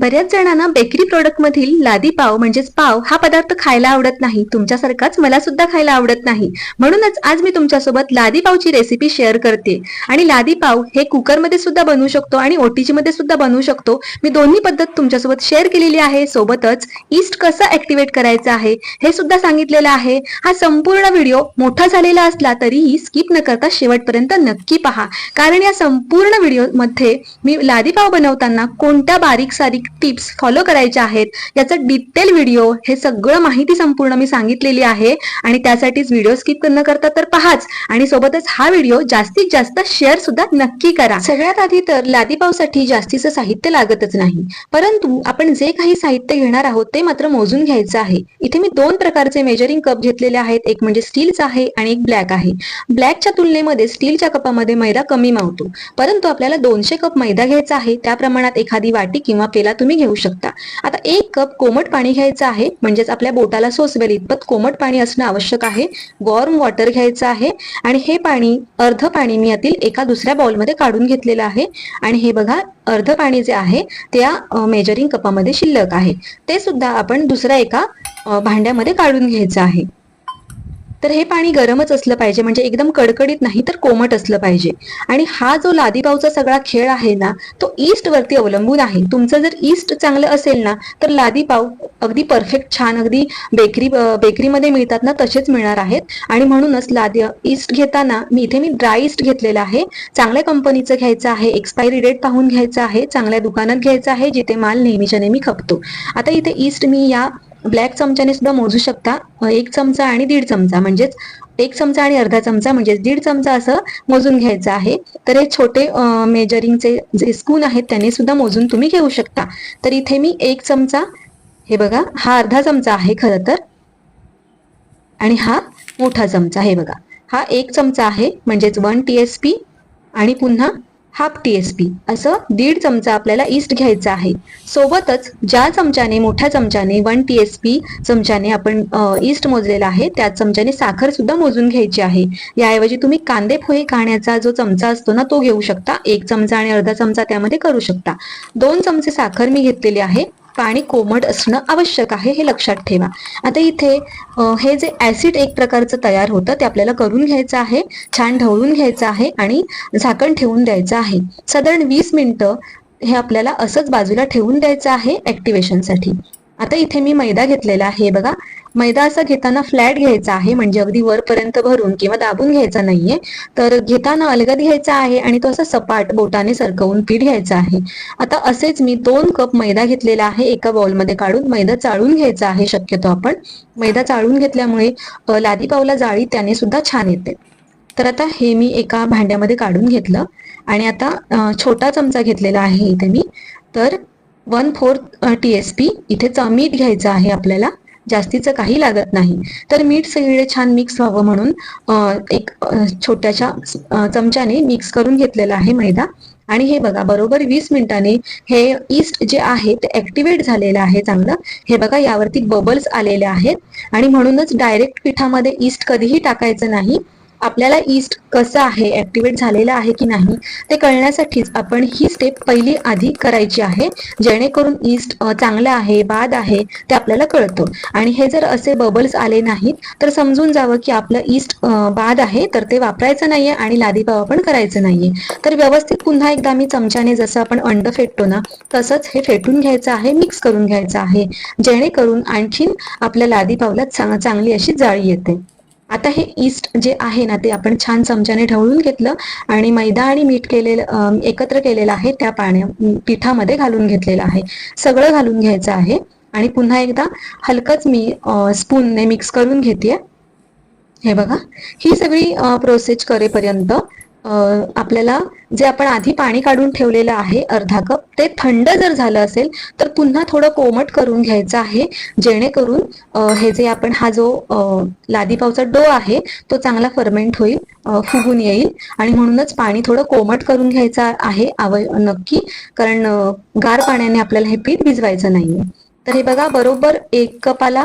बऱ्याच जणांना bakery product मधील लादी पाव म्हणजेच पाव हा पदार्थ खायला आवडत नाही. तुमच्यासारखाच मला सुद्धा खायला आवडत नाही. म्हणूनच आज मी तुमच्यासोबत लादी पावची रेसिपी शेअर करते. आणि लादी पाव हे कुकरमध्ये सुद्धा बनवू शकतो आणि ओटीजी मध्ये सुद्धा बनवू शकतो. मी दोन्ही पद्धत तुमच्यासोबत शेअर केलेली आहे. सोबतच ईस्ट कसं ऍक्टिव्हेट करायचं आहे हे सुद्धा सांगितलेलं आहे. हा संपूर्ण व्हिडिओ मोठा झालेला असला तरीही स्किप न करता शेवटपर्यंत नक्की पहा. कारण या संपूर्ण व्हिडिओमध्ये मी लादी पाव बनवताना कोणत्या बारीक सारीक टिप्स फॉलो करायच्या आहेत. याचं डिटेल व्हिडिओ हे सगळं माहिती संपूर्ण मी सांगितलेली आहे. आणि त्यासाठीच व्हिडिओ स्किप न करता तर पहाच. आणि सोबतच हा व्हिडिओ जास्तीत जास्त शेअर सुद्धा नक्की करा. सगळ्यात आधी तर लादी पावसाठी जास्तीचं साहित्य लागतच नाही. परंतु आपण जे काही साहित्य घेणार आहोत ते मात्र मोजून घ्यायचं आहे. इथे मी दोन प्रकारचे मेजरिंग कप घेतलेले आहेत. एक म्हणजे स्टीलचा आहे आणि एक ब्लॅक आहे. ब्लॅकच्या तुलनेमध्ये स्टीलच्या कपामध्ये मैदा कमी मावतो. परंतु आपल्याला दोनशे कप मैदा घ्यायचा आहे. त्या प्रमाणात एखादी वाटी किंवा पेला तुम्ही घेऊ शकता. आता एक कप कोमट पाणी घ्यायचं आहे म्हणजेच आपल्या बोटाला सोसवेल इतपत कोमट पाणी असणं आवश्यक आहे. वॉर्म वॉटर घ्यायचं आहे आणि हे पाणी अर्ध पाणी मी यातील एका दुसऱ्या बाउलमध्ये काढून घेतलेलं आहे. आणि हे बघा अर्ध पाणी जे आहे त्या मेजरिंग कपामध्ये शिल्लक आहे. ते सुद्धा आपण दुसऱ्या एका भांड्यामध्ये काढून घ्यायचं आहे. तर हे पाणी गरमच असलं पाहिजे म्हणजे एकदम कडकडीत नाही तर कोमट असलं पाहिजे. आणि हा जो लादीपावचा सगळा खेळ आहे ना तो ईस्ट वरती अवलंबून आहे. तुमचं जर ईस्ट चांगलं असेल ना तर लादीपाव अगदी परफेक्ट छान अगदी बेकरी बेकरीमध्ये मिळतात ना तसेच मिळणार आहेत. आणि म्हणूनच लादी ईस्ट घेताना मी इथे मी ड्राय ईस्ट घेतलेला आहे. चांगल्या कंपनीचं घ्यायचं आहे एक्सपायरी डेट पाहून घ्यायचं आहे चांगल्या दुकानात घ्यायचं आहे जिथे माल नेहमीच्या नेहमी खपतो. आता इथे ईस्ट मी या ब्लॅक चमच्याने सुद्धा मोजू शकता. एक चमचा आणि दीड चमचा. म्हणजेच एक चमचा आणि अर्धा चमचा म्हणजेच दीड चमचा असं मोजून घ्यायचं आहे. तर हे छोटे मेजरिंगचे जे स्पून आहेत त्याने सुद्धा मोजून तुम्ही घेऊ शकता. तर इथे मी एक चमचा हे बघा हा अर्धा चमचा आहे खरं तर. आणि हा मोठा चमचा हे बघा. हा एक चमचा आहे म्हणजेच वन टी एस पी आणि पुन्हा हाफ टी एस पी असं दीड चमचा आपल्याला ईस्ट घ्यायचा आहे. सोबतच ज्या चमच्याने मोठ्या चमच्याने वन टी एस पी चमच्याने आपण ईस्ट मोजलेला आहे त्याच चमच्याने साखर सुद्धा मोजून घ्यायची आहे. याऐवजी तुम्ही कांदे पोहे खाण्याचा जो चमचा असतो ना तो घेऊ शकता. एक चमचा आणि अर्धा चमचा त्यामध्ये करू शकता. दोन चमचे साखर मी घेतलेली आहे. पाणी कोमट असणं आवश्यक आहे हे लक्षात ठेवा. आता इथे हे जे ऍसिड एक प्रकारचं तयार होतं ते आपल्याला करून घ्यायचं आहे छान ढवळून घ्यायचं आहे आणि झाकण ठेवून द्यायचं आहे. साधारण वीस मिनिटं हे आपल्याला असंच बाजूला ठेवून द्यायचं आहे ऍक्टिवेशनसाठी आता इथे मी मैदा घेतलेला आहे बघा. मैदा असा घेताना फ्लॅट घ्यायचा आहे म्हणजे अगदी वरपर्यंत भरून किंवा दाबून घ्यायचा नाहीये. तर घेताना अलगद घ्यायचा आहे आणि तो असा सपाट बोटाने सरकवून पीठ घ्यायचा आहे. आता असेच मी दोन कप मैदा घेतलेला आहे एका बॉलमध्ये काढून मैदा चाळून घ्यायचा आहे शक्यतो आपण. मैदा चाळून घेतल्यामुळे लादीपावला लादी पावला जाळी त्याने सुद्धा छान येते. तर आता हे मी एका भांड्यामध्ये काढून घेतलं आणि आता छोटा चमचा घेतलेला आहे इथे मी. तर one fourth T S P. इथे च- मीठ घ्यायचं आहे आपल्याला. जास्तीचं काही लागत नाही. तर मीठ सगळे छान मिक्स व्हावं म्हणून एक छोट्याशा चमच्याने मिक्स करून घेतलेला आहे मैदा. आणि हे बघा बरोबर वीस मिनिटांनी हे ईस्ट जे आहे ते ऍक्टिव्हेट झालेलं आहे चांगलं. हे बघा यावरती बबल्स आलेले आहेत. आणि म्हणूनच डायरेक्ट पिठामध्ये ईस्ट कधीही टाकायचं नाही. आपल्याला ईस्ट कसं आहे ऍक्टिव्हेट झालेलं आहे की नाही ते कळण्यासाठीच आपण ही स्टेप पहिली आधी करायची आहे जेणेकरून ईस्ट चांगलं आहे बाद आहे ते आपल्याला कळतं. आणि हे जर असे बबल्स आले नाहीत तर समजून जावं की आपलं ईस्ट बाद आहे तर ते वापरायचं नाहीये आणि लादीपाव आपण करायचं नाहीये. तर व्यवस्थित पुन्हा एकदा मी चमच्याने जसं आपण अंड फेटतो ना तसंच हे फेटून घ्यायचं आहे मिक्स करून घ्यायचं आहे जेणेकरून आणखीन आपल्या लादीपावला चांगली अशी जाळी येते. आता हे ईस्ट जे आहे ना ते आपण छान चमच्याने ढवळून घेतलं आणि मैदा आणि मीठ केलेलं एकत्र केलेलं आहे त्या पाण्या पिठामध्ये घालून घेतलेलं आहे. सगळं घालून घ्यायचं आहे आणि पुन्हा एकदा हलकंच मी स्पूनने मिक्स करून घेते हे बघा ही सगळी प्रोसेस करेपर्यंत आपल्याला जे आपण आधी पाणी काढून ठेवलेलं आहे अर्धा कप ते थंड जर झालं असेल तर पुन्हा थोडं कोमट करून घ्यायचं आहे जेणेकरून हे जे आपण हा जो लादीपावचा डो आहे तो चांगला फर्मेंट होईल फुगून येईल आणि म्हणूनच पाणी थोडं कोमट करून घ्यायचं आहे आव नक्की कारण गार पाण्याने आपल्याला हे पीठ भिजवायचं नाहीये. तर हे बघा बरोबर एक कपाला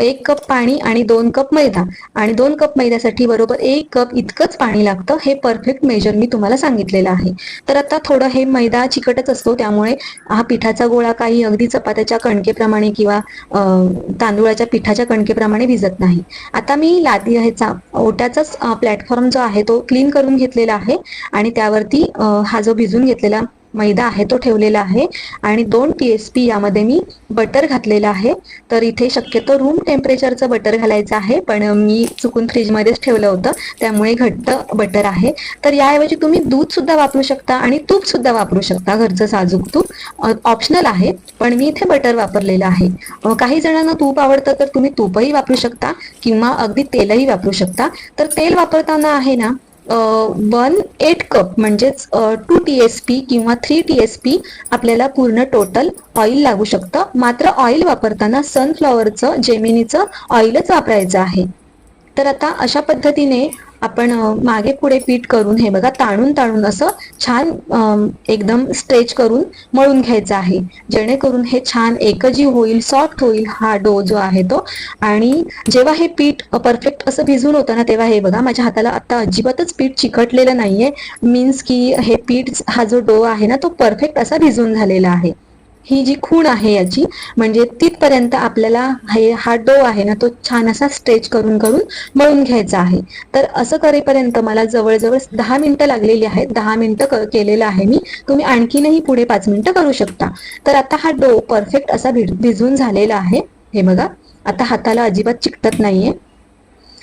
एक कप पाणी आणि दोन कप मैदा. आणि दोन कप मैद्यासाठी बरोबर एक कप इतकंच पाणी लागतं हे परफेक्ट मेजर मी तुम्हाला सांगितलेलं आहे. तर आता थोडं हे मैदा चिकटच असतो त्यामुळे हा पिठाचा गोळा काही अगदी चपात्याच्या कणकेप्रमाणे किंवा तांदूळाच्या पिठाच्या कणकेप्रमाणे भिजत नाही. आता मी लादी ह्याचा ओट्याचाच प्लॅटफॉर्म जो आहे तो क्लीन करून घेतलेला आहे. आणि त्यावरती हा जो भिजून घेतलेला मैदा आहे तो ठेवलेला आहे. आणि दोन टी एस पी यामध्ये मी बटर घातलेलं आहे. तर इथे शक्यतो रूम टेम्परेचरचं बटर घालायचं आहे. पण मी चुकून फ्रीजमध्येच ठेवलं होतं. त्यामुळे घट्ट बटर आहे. तर याऐवजी तुम्ही दूध सुद्धा वापरू शकता आणि तूप सुद्धा वापरू शकता घरचं साजूक तूप. ऑप्शनल आहे. पण मी इथे बटर वापरलेलं आहे. काही जणांना तूप आवडतं तर तुम्ही तूपही वापरू शकता किंवा अगदी तेलही वापरू शकता. तर तेल वापरताना आहे ना वन एट कप म्हणजेच टू टी एस पी किंवा थ्री टी एस पी आपल्याला पूर्ण टोटल ऑइल लागू शकतं. मात्र ऑइल वापरताना सनफ्लॉवरचं जेमिनीचं ऑइलच वापरायचं आहे. तर आता अशा पद्धतीने आपण मागे पुढे पीठ करून हे बघा ताणून ताणून असं छान एकदम स्ट्रेच करून मळून घ्यायचं आहे. जेणेकरून हे छान एकजी होईल सॉफ्ट होईल हा डो जो आहे तो. आणि जेव्हा हे पीठ परफेक्ट असं भिजून होतं ना तेव्हा हे बघा माझ्या हाताला आता अजिबातच पीठ चिकटलेलं नाहीये. मीन्स की हे पीठ हा जो डो आहे ना तो परफेक्ट असा भिजून झालेला आहे. ही जी खूण आहे याची म्हणजे तिथपर्यंत आपल्याला हे हा डो आहे ना तो छान असा स्ट्रेच करून करून मळून घ्यायचा आहे. तर असं करेपर्यंत मला जवळजवळ दहा मिनिटं लागलेली आहेत. दहा मिनिटं केलेलं आहे मी. तुम्ही आणखीनही पुढे पाच मिनिटं करू शकता. तर आता हा डो परफेक्ट असा भिज भिजून झालेला आहे. हे बघा. आता हाताला अजिबात चिकटत नाहीये.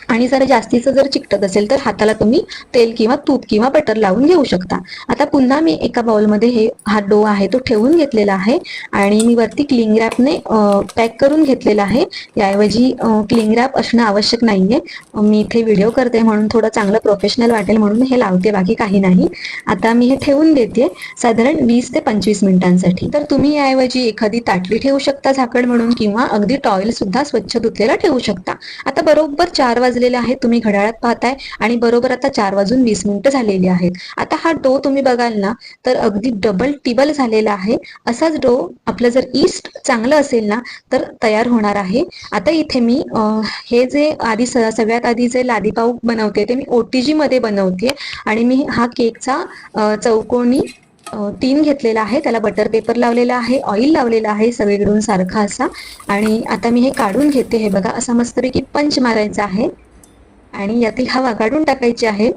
आणि जर जास्तीचं जर चिकटत असेल तर हाताला तुम्ही तेल किंवा तूप किंवा बटर लावून घेऊ शकता. आता पुन्हा मी एका बाउलमध्ये हे हा डो आहे तो ठेवून घेतलेला आहे आणि मी वरती क्लिंग रॅपने पॅक करून घेतलेला आहे. याऐवजी क्लिंग रॅप असणं आवश्यक नाहीये. मी इथे व्हिडिओ करते म्हणून थोडं चांगलं प्रोफेशनल वाटेल म्हणून हे लावते बाकी काही नाही. आता मी हे ठेवून देते साधारण वीस ते पंचवीस मिनिटांसाठी. तर तुम्ही याऐवजी एखादी ताटली ठेवू शकता झाकण म्हणून किंवा अगदी टॉयल सुद्धा स्वच्छ धुतलेला ठेवू शकता. आता बरोबर चार वाजलेले आहेत तुम्ही घड्याळात पाहताय आणि बरोबर आता चार वाजून वीस मिनिटं झालेली आहेत. आता हा डो तुम्ही बघाल ना तर अगदी डबल टिबल झालेला आहे. असाच डो आपलं जर ईस्ट चांगलं असेल ना तर तयार होणार आहे. आता इथे मी हे जे आधी सगळ्यात आधी जे लादीपाव बनवते ते मी ओटीजी मध्ये बनवते. आणि मी हा केकचा चौकोनी तीन घेतलेला आहे. त्याला बटर पेपर लावलेला आहे ऑइल लावलेला आहे सगळीकडून सारखा असा. आणि आता मी हे काढून घेते. हे बघा असा मस्तपैकी पंच मारायचा आहे. आणि यातील हवा काढून टाकायची आहे.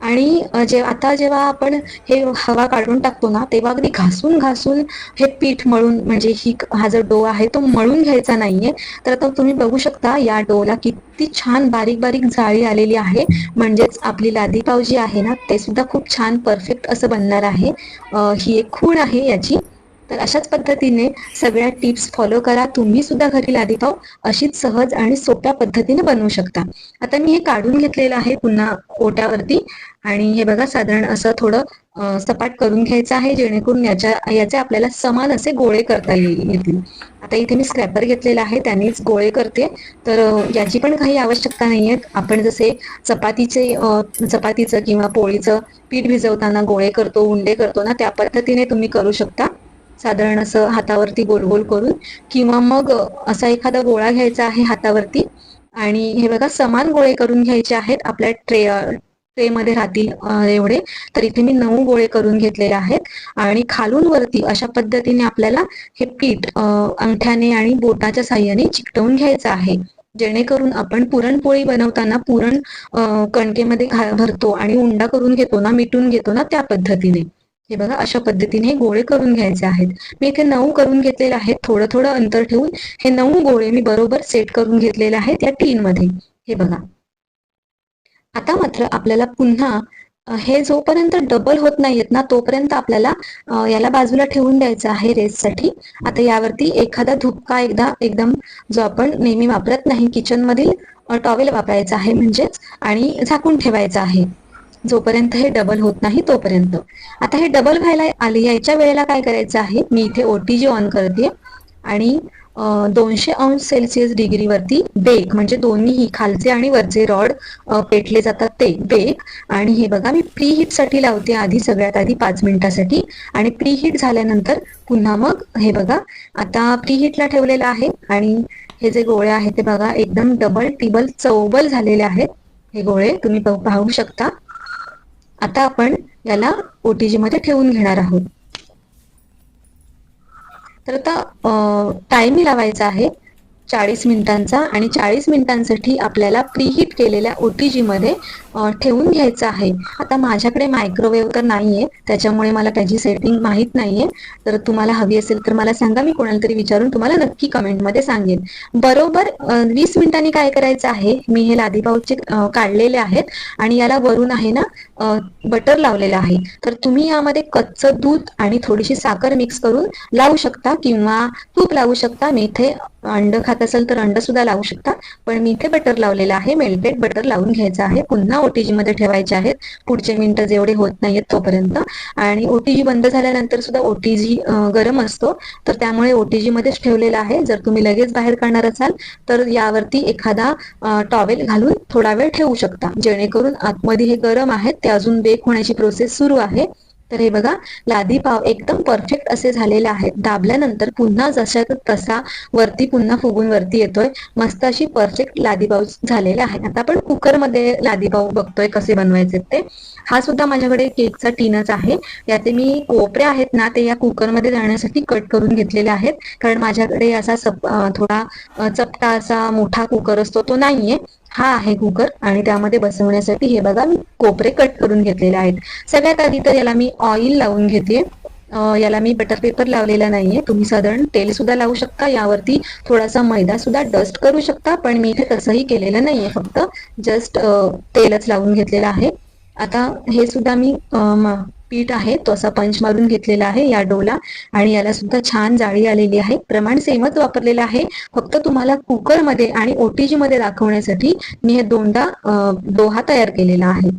आणि जे आता जेव्हा आपण हे हवा काढून टाकतो ना तेव्हा अगदी घासून घासून हे पीठ मळून म्हणजे ही हा जो डो आहे तो मळून घ्यायचा नाहीये. तर आता तुम्ही बघू शकता या डोला किती छान बारीक बारीक जाळी आलेली आहे. म्हणजेच आपली लादी पाव जी आहे ना ते सुद्धा खूप छान परफेक्ट असं बनणार आहे. ही एक खूण आहे याची. तर अशाच पद्धतीने सगळ्या टिप्स फॉलो करा. तुम्ही सुद्धा घरी लादी पाव अशीच सहज आणि सोप्या पद्धतीने बनवू शकता. आता मी हे काढून घेतलेलं आहे पुन्हा ओट्यावरती. आणि हे बघा साधारण असं थोडं सपाट करून घ्यायचं आहे जेणेकरून याच्या याचे आपल्याला समान असे गोळे करता येईल येतील. आता इथे मी स्क्रॅपर घेतलेला आहे त्यानेच गोळे करते. तर याची पण काही आवश्यकता नाहीये. आपण जसे चपातीचे चपातीचं किंवा पोळीचं पीठ भिजवताना गोळे करतो उंडे करतो ना त्या पद्धतीने तुम्ही करू शकता. साधारण असं हातावरती गोल गोल करून किंवा मग असा एखादा गोळा घ्यायचा आहे हातावरती आणि हे बघा समान गोळे करून घ्यायचे आहेत. आपल्या ट्रे ट्रे मध्ये राहतील एवढे. तर इथे मी नऊ गोळे करून घेतलेले आहेत. आणि खालून वरती अशा पद्धतीने आपल्याला हे पीठ अंगठ्याने आणि बोटाच्या साह्याने चिकटवून घ्यायचं आहे. जेणेकरून आपण पुरणपोळी बनवताना पुरण कणकेमध्ये भरतो आणि उंडा करून घेतो ना मिटून घेतो ना त्या पद्धतीने. हे बघा अशा पद्धतीने हे गोळे करून घ्यायचे आहेत. मी इथे नऊ करून घेतलेले आहेत. थोडं थोडं अंतर ठेवून हे नऊ गोळे मी बरोबर सेट करून घेतलेले आहेत या टीन मध्ये. हे बघा. आता मात्र आपल्याला पुन्हा हे जोपर्यंत डबल होत नाहीयेत ना तोपर्यंत आपल्याला याला बाजूला ठेवून द्यायचं आहे रेससाठी आता यावरती एखादा धुपका एकदा एकदम जो आपण नेहमी वापरत नाही किचन मधील टॉवेल वापरायचा आहे म्हणजेच आणि झाकून ठेवायचं आहे. जोपर्यंत हे डबल होत नाही तोपर्यंत. आता हे डबल व्हायला आले याच्या वेळेला काय करायचं आहे? मी इथे ओटीजी ऑन करते आणि दोनशे अंश सेल्सिअस डिग्रीवरती बेक म्हणजे दोन्हीही खालचे आणि वरचे रॉड पेटले जातात ते बेक आणि हे बघा मी प्री हीटसाठी लावते आधी सगळ्यात आधी पाच मिनिटासाठी. आणि प्री हीट झाल्यानंतर पुन्हा मग हे बघा आता प्री हीटला ठेवलेलं आहे. आणि हे जे गोळे आहेत ते बघा एकदम डबल टिबल चौबल झालेले आहेत. हे गोळे तुम्ही पाहू शकता. आता आपण याला ओटीजी मध्ये ठेवून घेणार आहोत. तर आता टाइम लावायचा आहे. चाळीस मिनिटांचा आणि चाळीस मिनिटांसाठी आपल्याला प्रीहीट केलेल्या ओटीजी मध्ये ठेवून घ्यायचं आहे. आता माझ्याकडे मायक्रोवेव्ह तर नाहीये त्याच्यामुळे मला त्याची सेटिंग माहीत नाहीये. तर तुम्हाला हवी असेल तर मला सांगा मी कोणाला तरी विचारून तुम्हाला नक्की कमेंटमध्ये सांगेन. बरोबर वीस मिनिटांनी काय करायचं आहे? मी हे लादी पाऊचे काढलेले आहेत आणि याला वरून आहे ना बटर लावलेलं आहे. तर तुम्ही यामध्ये कच्चं दूध आणि थोडीशी साखर मिक्स करून लावू शकता किंवा तूप लावू शकता. मी इथे अंड खात असेल तर अंड सुद्धा लावू शकता. पण मी इथे बटर लावलेलं आहे मेल्टेड बटर लावून घ्यायचं आहे. पुन्हा ओटीजी मध्ये ठेवायचे आहेत. पुढचे मिनिटं जेवढे होत नाहीयेत तोपर्यंत. आणि ओटीजी बंद झाल्यानंतर सुद्धा ओटीजी गरम असतो. तर त्यामुळे ओटीजी मध्येच ठेवलेला आहे. जर तुम्ही लगेच बाहेर काढणार असाल तर यावरती एखादा टॉवेल घालून थोडा वेळ ठेवू शकता. जेणेकरून आतमध्ये हे गरम आहेत ते अजून बेक होण्याची प्रोसेस सुरू आहे. तर हे बघा लादी पाव एकदम परफेक्ट असे झालेले आहेत. दाबल्यानंतर पुन्हा जशा तसा वरती पुन्हा फुगून वरती येतोय. मस्त अशी परफेक्ट लादी पाव झालेले आहे आता आपण कुकरमध्ये लादी पाव बघतोय कसे बनवायचे ते. हा सुद्धा माझ्याकडे केकचा टीनच आहे. याचे मी कोपरे आहेत ना ते या कुकरमध्ये जाण्यासाठी कट करून घेतलेले आहेत. कारण माझ्याकडे असा थोडा चपटा असा मोठा कुकर असतो तो नाहीये. हा आहे कुकर आणि त्यामध्ये बसवण्यासाठी हे बघा मी कोपरे कट करून घेतलेले आहेत. सगळ्यात आधी तर याला मी ऑइल लावून घेते. याला मी बटर पेपर लावलेला नाहीये. तुम्ही साधारण तेल सुद्धा लावू शकता. यावरती थोडासा मैदा सुद्धा डस्ट करू शकता. पण मी इथे तसंही केलेलं नाहीये फक्त जस्ट तेलच लावून घेतलेलं आहे. आता हे सुद्धा मी पीठ आहे तो असा पंच मारून घेतलेला आहे या डोला. आणि याला सुद्धा छान जाळी आलेली आहे. प्रमाण सेमच वापरलेलं आहे. फक्त तुम्हाला कुकरमध्ये आणि ओटीजी मध्ये दाखवण्यासाठी मी हे दोनदा दोहा तयार केलेला आहे.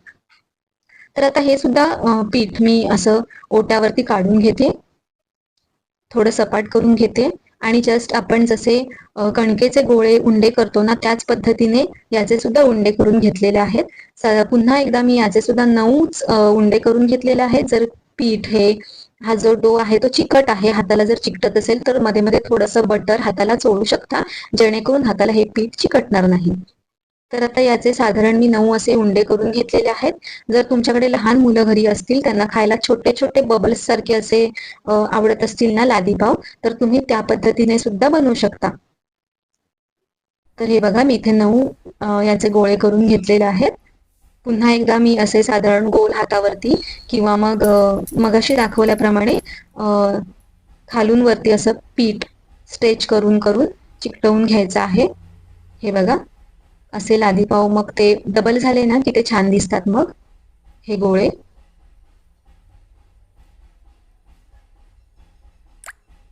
तर आता हे सुद्धा पीठ मी असं ओट्यावरती काढून घेते. थोडं सपाट करून घेते. आणि जस्ट आपण जसे कणकेचे गोळे उंडे करतो ना त्याच पद्धतीने याचे सुद्धा उंडे करून घेतलेले आहेत. पुन्हा एकदा मी याचे सुद्धा नऊच उंडे करून घेतलेले आहेत. जर पीठ हे हा जो डो आहे तो चिकट आहे हाताला जर चिकटत असेल तर मध्ये मध्ये थोडंसं बटर हाताला चोळू शकता जेणेकरून हाताला हे पीठ चिकटणार नाही. तर आता याचे साधारण मी नऊ असे उंडे करून घेतलेले आहेत. जर तुमच्याकडे लहान मुलं घरी असतील त्यांना खायला छोटे छोटे बबल्स सारखे असे आवडत असतील ना लादीपाव तर तुम्ही त्या पद्धतीने सुद्धा बनवू शकता. तर हे बघा मी इथे नऊ याचे गोळे करून घेतलेले आहेत. पुन्हा एकदा मी असे साधारण गोल हातावरती किंवा मग मगाशी दाखवल्याप्रमाणे खालून वरती असं पीठ स्ट्रेच करून करून चिकटवून घ्यायचं आहे. हे बघा. असे आधी पाव मग ते डबल झाले ना की ते छान दिसतात मग. हे गोळे.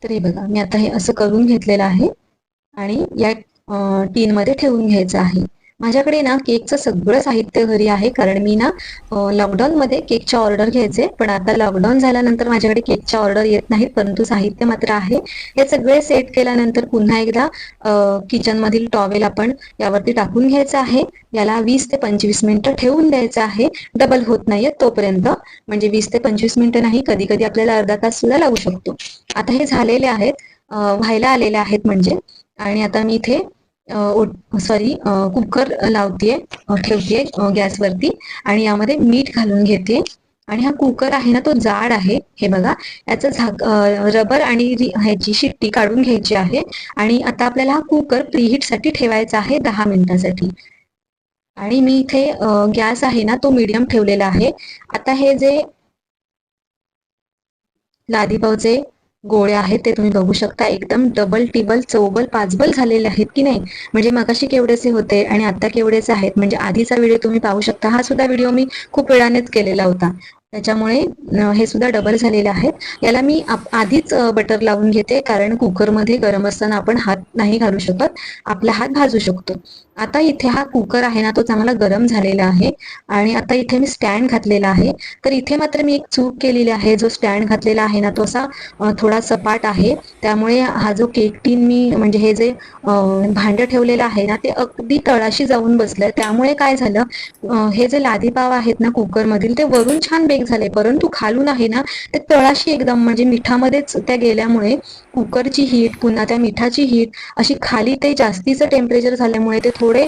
तर हे बघा मी आता हे असं करून घेतलेलं आहे. आणि या टीन मध्ये ठेवून घ्यायचं आहे. माझ्याकडे ना केकचं सगळं साहित्य घरी आहे कारण मी ना लॉकडाऊन मध्ये केकच्या ऑर्डर घ्यायचे. पण आता लॉकडाऊन झाल्यानंतर माझ्याकडे केकच्या ऑर्डर येत नाहीत परंतु साहित्य मात्र आहे. हे सगळे सेट केल्यानंतर पुन्हा एकदा किचन मधील टॉवेल आपण यावरती टाकून घ्यायचं आहे. याला वीस ते पंचवीस मिनिटं ठेवून द्यायचं आहे. डबल होत नाहीये तोपर्यंत. म्हणजे वीस ते पंचवीस मिनिटं नाही कधी कधी आपल्याला अर्धा तास सुद्धा लावू शकतो. आता हे झालेले आहेत व्हायला आलेले आहेत म्हणजे. आणि आता मी इथे सॉरी कुकर लावतेय ठेवते ठेवतेय गॅसवरती आणि यामध्ये मीठ घालून घेते. आणि हा कुकर आहे ना तो जाड आहे हे बघा. याचं झाक रबर आणि ह्याची शिट्टी काढून घ्यायची आहे. आणि आता आपल्याला हा कुकर प्रीहीटसाठी ठेवायचा आहे दहा मिनिटासाठी. आणि मी इथे गॅस आहे ना तो मीडियम ठेवलेला आहे. आता हे जे लादीपावचे गोळे आहेत ते तुम्ही बघू शकता. एकदम डबल टिबल चौबल पाचबल झालेले आहेत की नाही? म्हणजे मगाशी केवढेसे होते आणि आता केवढेचे आहेत? म्हणजे आधीचा व्हिडिओ तुम्ही पाहू शकता. हा सुद्धा व्हिडिओ मी खूप वेळानेच केलेला होता. त्याच्यामुळे हे सुद्धा डबल झालेले आहेत. याला मी आधीच बटर लावून घेते. कारण कुकरमध्ये गरम असताना आपण हात नाही घालू शकत. आपला हात भाजू शकतो. आता इथे हा कुकर आहे ना तो चांगला गरम झालेला आहे. आणि आता इथे मी स्टँड घातलेला आहे. तर इथे मात्र मी एक चूक केलेली आहे. जो स्टँड घातलेला आहे ना तो असा थोडा सपाट आहे. त्यामुळे हा जो केक टीन मी म्हणजे हे जे भांड ठेवलेलं आहे ना ते अगदी तळाशी जाऊन बसलंय. त्यामुळे काय झालं हे जे लादीपाव आहेत ना कुकर मधील ते वरून छान बेक झाले. परंतु खालून आहे ना ते तळाशी एकदम म्हणजे मिठामध्येच त्या गेल्यामुळे कुकरची हीट पुन्हा त्या मिठाची हीट अशी खाली ते जास्तीचं टेम्परेचर झाल्यामुळे ते थोडे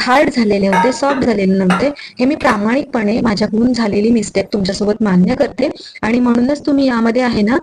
हार्ड झालेले होते सॉफ्ट झालेले नव्हते. हे मी प्रामाणिकपणे माझ्याकडून झालेली मिस्टेक तुमच्यासोबत मान्य करते. आणि म्हणूनच तुम्ही यामध्ये आहे ना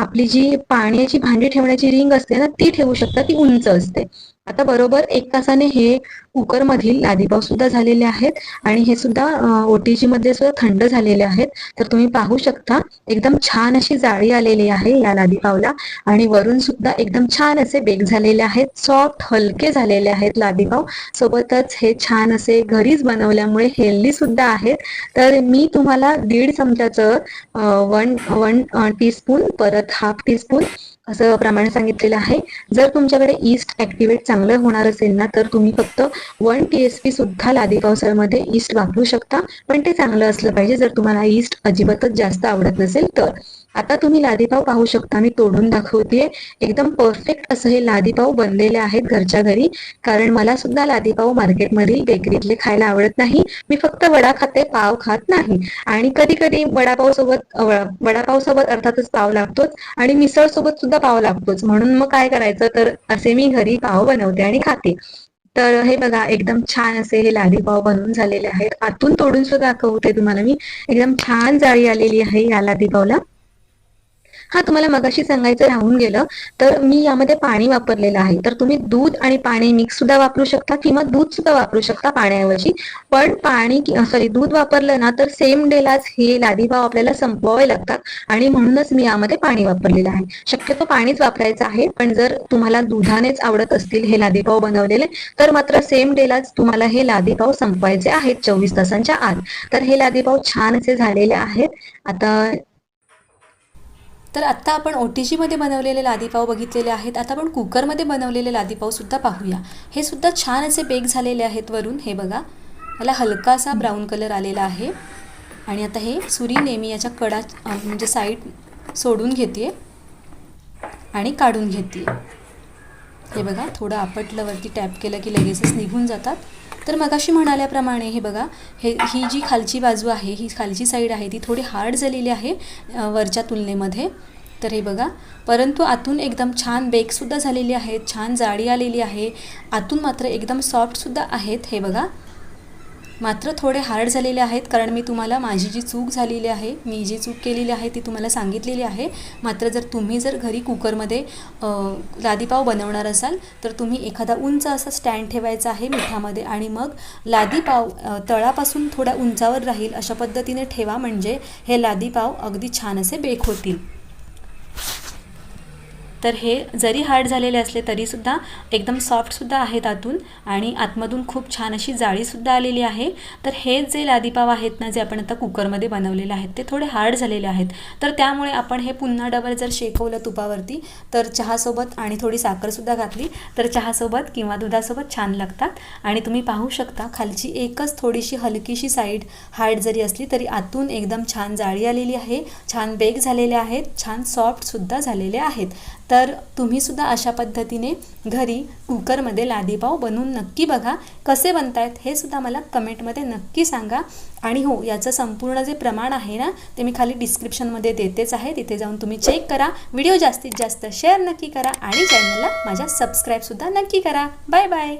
आपली जी पाण्याची भांडी ठेवण्याची रिंग असते ना ती ठेवू शकता ती उंच असते. आता बरोबर एक तासाने हे कुकर मधील लादीपाव सुद्धा झालेले आहेत आणि हे सुद्धा ओटीजी मध्ये सुद्धा थंड झालेले आहेत. तर तुम्ही पाहू शकता एकदम छान अशी जाळी आलेली आहे या लादीपावला आणि वरून सुद्धा एकदम छान असे बेक झालेले आहेत. सॉफ्ट हलके झालेले आहेत लादीपाव. सोबतच हे छान असे घरीच बनवल्यामुळे हेल्दी सुद्धा आहेत. तर मी तुम्हाला दीड चमच्याचं वन वन टीस्पून परत हाफ टीस्पून असं प्रमाण सांगितलेलं आहे. जर तुमच्याकडे ईस्ट ऍक्टिव्हेट चांगलं होणार असेल ना तर तुम्ही फक्त वन टी एस पी सुद्धा लादी पावसाळ्यामध्ये ईस्ट वापरू शकता. पण ते चांगलं असलं पाहिजे. जर तुम्हाला ईस्ट अजिबातच जास्त आवडत नसेल तर. आता तुम्ही लादीपाव पाहू शकता. मी तोडून दाखवते एकदम परफेक्ट असं हे लादीपाव बनलेले आहेत घरच्या घरी. कारण मला सुद्धा लादीपाव मार्केटमधील बेकरीतले खायला आवडत नाही. मी फक्त वडा खाते पाव खात नाही. आणि कधी कधी वडापाव सोबत वडापाव सोबत अर्थातच पाव लागतोच. आणि मिसळ सोबत सुद्धा पाव लागतोच. म्हणून मग काय करायचं तर असे मी घरी पाव बनवते आणि खाते. तर हे बघा एकदम छान असे हे लादीपाव बनवून झालेले आहेत. आतून तोडून सुद्धा दाखवते तुम्हाला मी. एकदम छान जाळी आलेली आहे या लादीपावला. हा तुम्हाला मगाशी सांगायचं राहून गेलं तर मी यामध्ये पाणी वापरलेलं आहे. तर तुम्ही दूध आणि पाणी मिक्स सुद्धा वापरू शकता किंवा दूध सुद्धा वापरू शकता पाण्याऐवजी. पण पाणी सॉरी दूध वापरलं ना तर सेम डेलाच हे लादीपाव आपल्याला संपवावे लागतात आणि म्हणूनच मी यामध्ये पाणी वापरलेलं आहे. शक्यतो पाणीच वापरायचं आहे पण जर तुम्हाला दुधानेच आवडत असतील हे लादीपाव बनवलेले तर मात्र सेम डेलाच तुम्हाला हे लादीपाव संपवायचे आहेत चोवीस तासांच्या आत. तर हे लादीपाव छान असे झालेले आहेत. आता तर आत्ता आपण ओ टी जीमध्ये बनवलेले लादीपाव बघितलेले आहेत. आता आपण कुकरमध्ये बनवलेले लादीपावसुद्धा पाहूया. हे सुद्धा छान असे बेक झालेले आहेत वरून. हे बघा. मला हलकासा ब्राऊन कलर आलेला आहे. आणि आता हे सुरी नेहमी याच्या कडा म्हणजे साईड सोडून घेते आणि काढून घेते हे बघा थोडं आपटलं वरती टॅप केलं की लगेचच निघून जातात. तर मगाशी म्हणाल्याप्रमाणे हे बघा हे ही जी खालची बाजू आहे ही खालची साईड आहे ती थोडी हार्ड झालेली आहे वरच्या तुलनेमध्ये. तर हे बघा परंतु आतून एकदम छान बेकसुद्धा झालेली आहेत छान जाडी आलेली आहे. आतून मात्र एकदम सॉफ्टसुद्धा आहेत हे बघा. मात्र थोडे हार्ड झालेले आहेत कारण मी तुम्हाला माझी जी चूक झालेली आहे मी जी चूक केलेली आहे ती तुम्हाला सांगितलेली आहे. मात्र जर तुम्ही जर घरी कुकरमध्ये लादीपाव बनवणार असाल तर तुम्ही एखादा उंच असा स्टँड ठेवायचा आहे मिठामध्ये आणि मग लादीपाव तळापासून थोड्या उंचावर राहील अशा पद्धतीने ठेवा म्हणजे हे लादीपाव अगदी छान असे बेक होतील. तर हे जरी हार्ड झालेले असले तरीसुद्धा एकदम सॉफ्टसुद्धा आहेत आतून आणि आतमधून खूप छान अशी जाळीसुद्धा आलेली आहे. तर हे जे लादीपाव आहेत ना जे आपण आता कुकरमध्ये बनवलेले आहेत ते थोडे हार्ड झालेले आहेत. तर त्यामुळे आपण हे पुन्हा डबल जर शेकवलं तुपावरती तर चहासोबत आणि थोडी साखरसुद्धा घातली तर चहासोबत किंवा दुधासोबत छान लागतात. आणि तुम्ही पाहू शकता खालची एकच थोडीशी हलकीशी साईड हार्ड जरी असली तरी आतून एकदम छान जाळी आलेली आहे छान बेक झालेले आहेत छान सॉफ्टसुद्धा झालेले आहेत. तर तुम्हीसुद्धा अशा पद्धतीने घरी कुकरमध्ये लादीपाव बनवून नक्की बघा. कसे बनतायत हे सुद्धा मला कमेंटमध्ये नक्की सांगा. आणि हो याचं संपूर्ण जे प्रमाण आहे ना ते मी खाली डिस्क्रिप्शनमध्ये देतेच आहे. तिथे जाऊन तुम्ही चेक करा. व्हिडिओ जास्तीत जास्त शेअर नक्की करा. आणि चॅनलला माझ्या सबस्क्राईबसुद्धा नक्की करा. Bye bye